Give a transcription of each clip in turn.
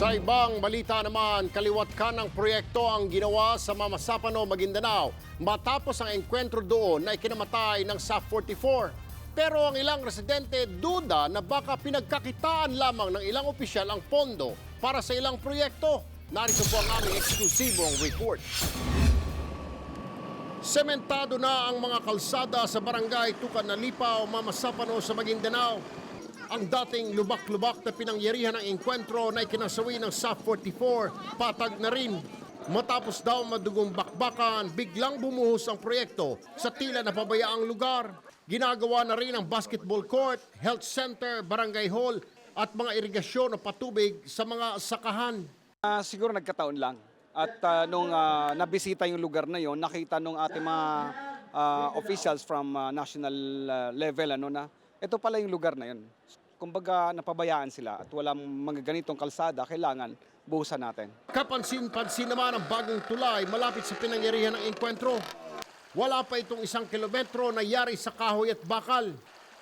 Sa ibang balita naman, kaliwat ka ng proyekto ang ginawa sa Mamasapano, Maguindanao matapos ang enkwentro doon na ikinamatay ng SAF 44. Pero ang ilang residente duda na baka pinagkakitaan lamang ng ilang opisyal ang pondo para sa ilang proyekto. Narito po ang aming eksklusibong report. Sementado na ang mga kalsada sa barangay Tukan na Lipaw, Mamasapano sa Maguindanao. Ang dating lubak-lubak na pinangyarihan ng engkwentro na ikinasawi ng SAF 44, patag na rin. Matapos daw madugong bakbakan, biglang bumuhos ang proyekto sa tila napabayaang lugar. Ginagawa na rin ang basketball court, health center, barangay hall at mga irigasyon o patubig sa mga sakahan. Ah, siguro nagkataon lang. At ah, nung ah, nabisita yung lugar na yon, nakita nung ating mga ah, officials from ah, national ah, level ano na ito pala yung lugar na yon. Kumbaga napabayaan sila at walang mga ganitong kalsada, kailangan buhusan natin. Kapansin-pansin naman ang bagong tulay malapit sa pinangyarihan ng enkwentro. Wala pa itong isang kilometro na yari sa kahoy at bakal.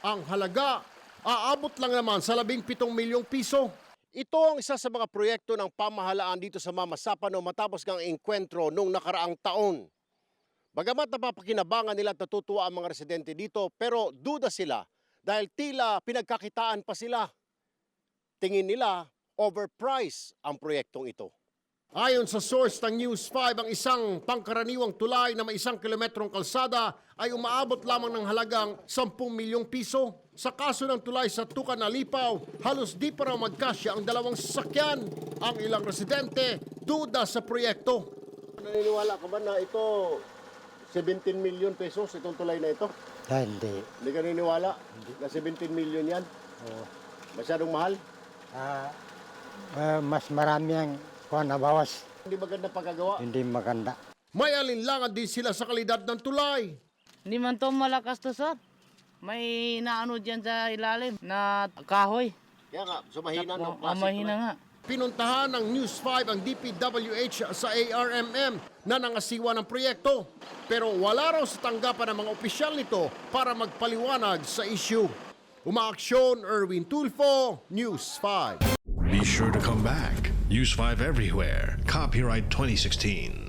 Ang halaga, aabot lang naman sa 17 milyong piso. Ito ang isa sa mga proyekto ng pamahalaan dito sa Mamasapano matapos ng enkwentro noong nakaraang taon. Bagamat napapakinabangan nila at natutuwa ang mga residente dito, pero duda sila dahil tila pinagkakitaan pa sila. Tingin nila overpriced ang proyektong ito. Ayon sa source ng News 5, ang isang pangkaraniwang tulay na may isang kilometrong kalsada ay umaabot lamang ng halagang 10 milyong piso. Sa kaso ng tulay sa Tukan na Lipaw, halos di pa raw magkasya ang dalawang sasakyan. Ang ilang residente, duda sa proyekto. Naniniwala ka ba na ito 17 milyon pesos itong tulay na ito? Ah, hindi. Hindi ka naniniwala na 17 milyon yan? Oo. Masyadong mahal? Ah, ah, mas marami ang kuha na bawas. Hindi maganda pagkagawa? Hindi maganda. May alinlangan din sila sa kalidad ng tulay. Hindi man to malakas to sir. May naano dyan sa ilalim na kahoy. Kaya nga, sumahina ng Oh, plastic mahina tulay. nga. Pinuntahan ng News 5 ang DPWH sa ARMM na nangasiwa ng proyekto. Pero wala raw sa tanggapan ng mga opisyal nito para magpaliwanag sa issue. Umaaksyon, Erwin Tulfo, News 5. Be sure to come back. Use 5 everywhere. Copyright 2016.